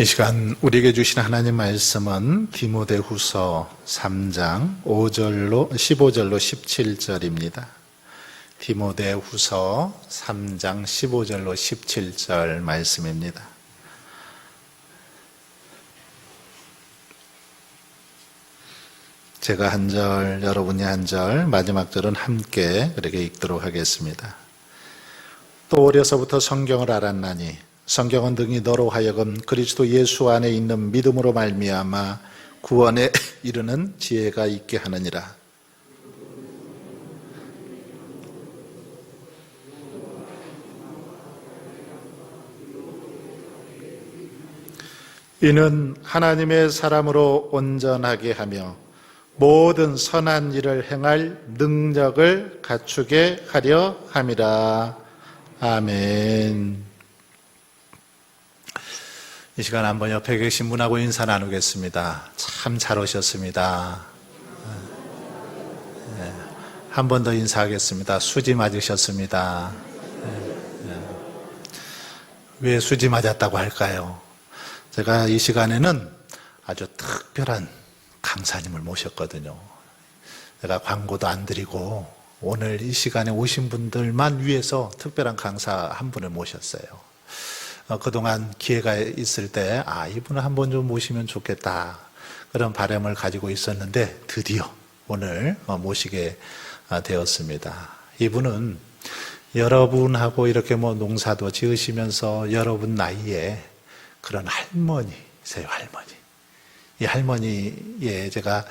이 시간 우리에게 주신 하나님 말씀은 디모데후서 3장 5절로 15절로 17절입니다. 디모데후서 3장 15절로 17절 말씀입니다. 제가 한 절, 여러분이 한 절, 마지막 절은 함께 그렇게 읽도록 하겠습니다. 또 어려서부터 성경을 알았나니 성경은 등이 너로 하여금 그리스도 예수 안에 있는 믿음으로 말미암아 구원에 이르는 지혜가 있게 하느니라. 이는 하나님의 사람으로 온전하게 하며 모든 선한 일을 행할 능력을 갖추게 하려 함이라. 아멘. 이 시간 한번 옆에 계신 분하고 인사 나누겠습니다. 참 잘 오셨습니다. 네. 한번 더 인사하겠습니다. 수지 맞으셨습니다. 네. 왜 수지 맞았다고 할까요? 제가 이 시간에는 아주 특별한 강사님을 모셨거든요. 제가 광고도 안 드리고 오늘 이 시간에 오신 분들만 위해서 특별한 강사 한 분을 모셨어요. 어, 그동안 기회가 있을 때, 아, 이분을 한번 좀 모시면 좋겠다. 그런 바람을 가지고 있었는데 드디어 오늘 어, 모시게 어, 되었습니다. 이분은 여러분하고 이렇게 뭐 농사도 지으시면서 여러분 나이에 그런 할머니세요, 할머니. 이 할머니의 제가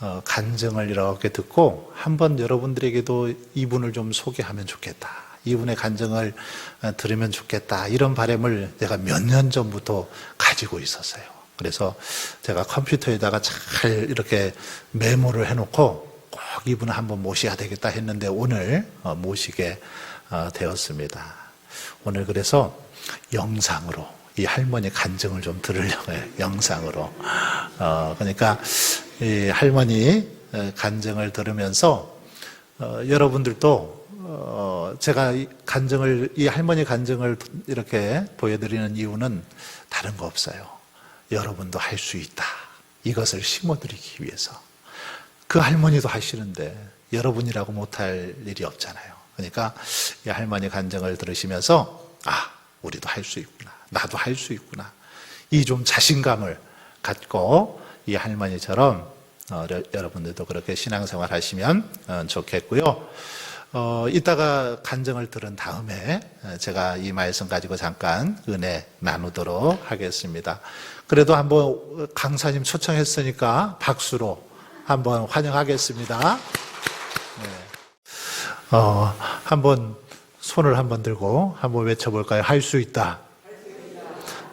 어, 간증을 이렇게 듣고 한번 여러분들에게도 이분을 좀 소개하면 좋겠다. 이분의 간증을 어, 들으면 좋겠다. 이런 바람을 내가 몇 년 전부터 가지고 있었어요. 그래서 제가 컴퓨터에다가 잘 이렇게 메모를 해놓고 꼭 이분을 한번 모셔야 되겠다 했는데 오늘 어, 모시게 되었습니다. 오늘 그래서 영상으로 이 할머니 간증을 좀 들으려고 해요. 영상으로. 어, 그러니까 이 할머니 간증을 들으면서 어, 여러분들도 어, 제가 이 간증을 이 할머니 간증을 이렇게 보여드리는 이유는 다른 거 없어요. 여러분도 할 수 있다. 이것을 심어드리기 위해서. 그 할머니도 하시는데 여러분이라고 못할 일이 없잖아요. 그러니까 이 할머니 간증을 들으시면서 아 우리도 할 수 있구나. 나도 할 수 있구나. 이 좀 자신감을 갖고 이 할머니처럼 어, 여러분들도 그렇게 신앙생활 하시면 어, 좋겠고요. 어, 이따가 간증을 들은 다음에 제가 이 말씀 가지고 잠깐 은혜 나누도록 하겠습니다. 그래도 한번 강사님 초청했으니까 박수로 한번 환영하겠습니다. 네. 어, 한번 손을 한번 들고 한번 외쳐볼까요? 할 수 있다.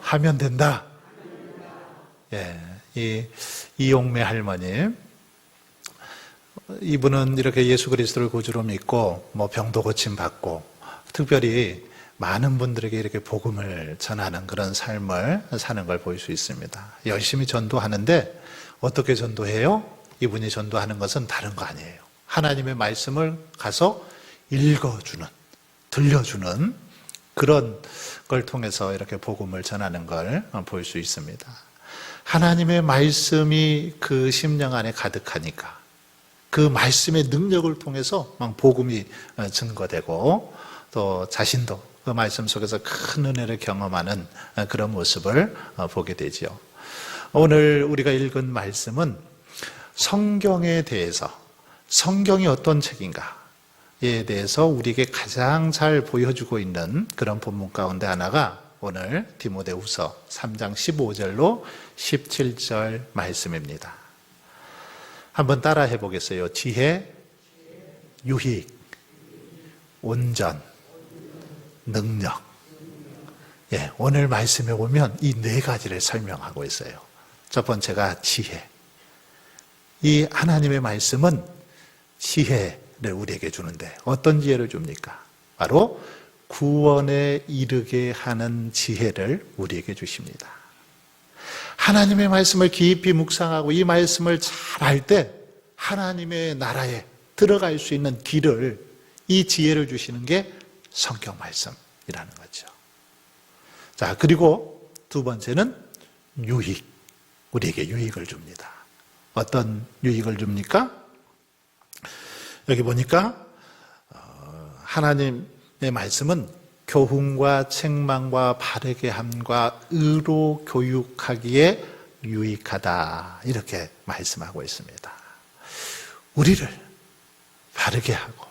하면 된다. 예, 이 이용매 할머님. 이분은 이렇게 예수 그리스도를 구주로 믿고 뭐 병도 고침 받고 특별히 많은 분들에게 이렇게 복음을 전하는 그런 삶을 사는 걸 볼 수 있습니다. 열심히 전도하는데 어떻게 전도해요? 이분이 전도하는 것은 다른 거 아니에요. 하나님의 말씀을 가서 읽어주는, 들려주는 그런 걸 통해서 이렇게 복음을 전하는 걸 볼 수 있습니다. 하나님의 말씀이 그 심령 안에 가득하니까 그 말씀의 능력을 통해서 막 복음이 증거되고 또 자신도 그 말씀 속에서 큰 은혜를 경험하는 그런 모습을 보게 되지요. 오늘 우리가 읽은 말씀은 성경에 대해서 성경이 어떤 책인가에 대해서 우리에게 가장 잘 보여주고 있는 그런 본문 가운데 하나가 오늘 디모데후서 3장 15절로 17절 말씀입니다. 한번 따라 해 보겠어요. 지혜, 유익, 온전, 능력. 예, 오늘 말씀에 보면 이 네 가지를 설명하고 있어요. 첫 번째가 지혜. 이 하나님의 말씀은 지혜를 우리에게 주는데 어떤 지혜를 줍니까? 바로 구원에 이르게 하는 지혜를 우리에게 주십니다. 하나님의 말씀을 깊이 묵상하고 이 말씀을 잘 알 때 하나님의 나라에 들어갈 수 있는 길을 이 지혜를 주시는 게 성경 말씀이라는 거죠. 자, 그리고 두 번째는 유익, 우리에게 유익을 줍니다. 어떤 유익을 줍니까? 여기 보니까 어, 하나님의 말씀은 교훈과 책망과 바르게 함과 의로 교육하기에 유익하다 이렇게 말씀하고 있습니다. 우리를 바르게 하고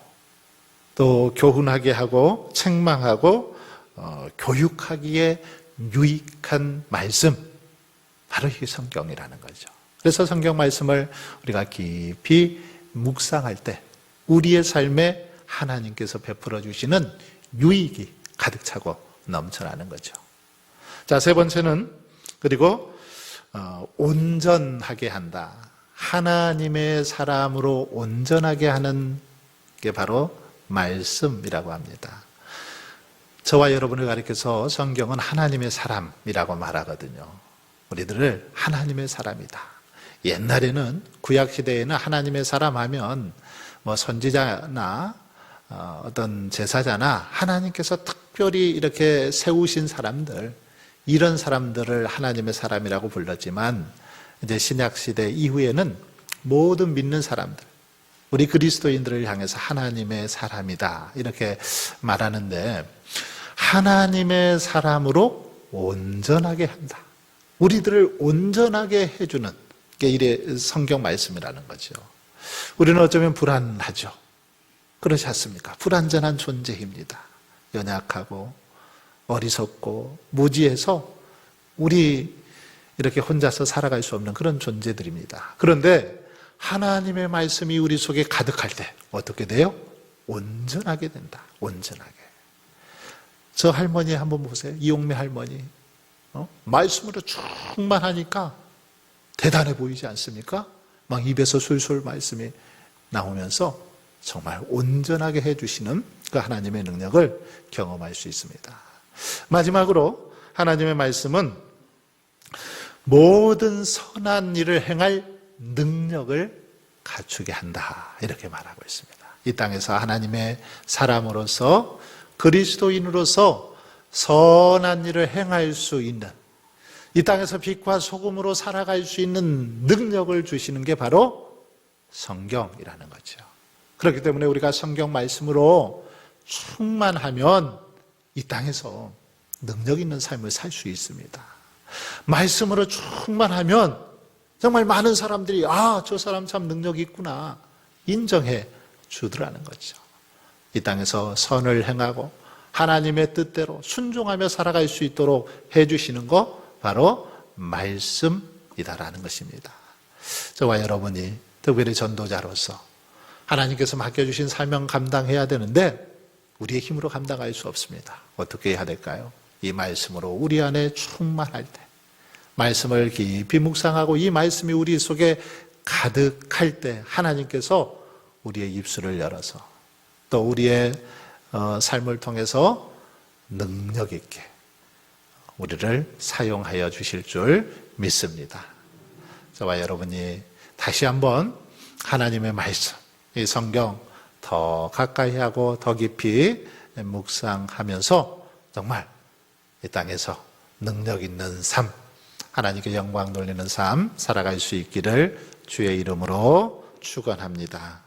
또 교훈하게 하고 책망하고 어, 교육하기에 유익한 말씀 바로 이 성경이라는 거죠. 그래서 성경 말씀을 우리가 깊이 묵상할 때 우리의 삶에 하나님께서 베풀어 주시는 유익이 가득 차고 넘쳐나는 거죠. 자, 세 번째는 그리고 어, 온전하게 한다. 하나님의 사람으로 온전하게 하는 게 바로 말씀이라고 합니다. 저와 여러분을 가리켜서 성경은 하나님의 사람이라고 말하거든요. 우리들을 하나님의 사람이다. 옛날에는 구약 시대에는 하나님의 사람 하면 뭐 선지자나 어, 어떤 제사자나 하나님께서 특 별히 이렇게 세우신 사람들 이런 사람들을 하나님의 사람이라고 불렀지만 이제 신약 시대 이후에는 모든 믿는 사람들 우리 그리스도인들을 향해서 하나님의 사람이다 이렇게 말하는데 하나님의 사람으로 온전하게 한다. 우리들을 온전하게 해주는 게 이래 성경 말씀이라는 거죠. 우리는 어쩌면 불안하죠. 그렇지 않습니까? 불완전한 존재입니다. 연약하고 어리석고 무지해서 우리 이렇게 혼자서 살아갈 수 없는 그런 존재들입니다. 그런데 하나님의 말씀이 우리 속에 가득할 때 어떻게 돼요? 온전하게 된다. 온전하게. 저 할머니 한번 보세요. 이용매 할머니. 어? 말씀으로 충만하니까 대단해 보이지 않습니까? 막 입에서 술술 말씀이 나오면서 정말 온전하게 해주시는 그 하나님의 능력을 경험할 수 있습니다. 마지막으로 하나님의 말씀은 모든 선한 일을 행할 능력을 갖추게 한다. 이렇게 말하고 있습니다. 이 땅에서 하나님의 사람으로서 그리스도인으로서 선한 일을 행할 수 있는 이 땅에서 빛과 소금으로 살아갈 수 있는 능력을 주시는 게 바로 성경이라는 거죠. 그렇기 때문에 우리가 성경 말씀으로 충만하면 이 땅에서 능력 있는 삶을 살 수 있습니다. 말씀으로 충만하면 정말 많은 사람들이 아, 저 사람 참 능력이 있구나 인정해 주더라는 거죠. 이 땅에서 선을 행하고 하나님의 뜻대로 순종하며 살아갈 수 있도록 해 주시는 거 바로 말씀이다라는 것입니다. 저와 여러분이 특별히 전도자로서 하나님께서 맡겨주신 사명 감당해야 되는데 우리의 힘으로 감당할 수 없습니다. 어떻게 해야 될까요? 이 말씀으로 우리 안에 충만할 때 말씀을 깊이 묵상하고 이 말씀이 우리 속에 가득할 때 하나님께서 우리의 입술을 열어서 또 우리의 어, 삶을 통해서 능력 있게 우리를 사용하여 주실 줄 믿습니다. 저와 여러분이 다시 한번 하나님의 말씀, 이 성경 더 가까이 하고 더 깊이 묵상하면서 정말 이 땅에서 능력 있는 삶, 하나님께 영광 돌리는 삶 살아갈 수 있기를 주의 이름으로 축원합니다.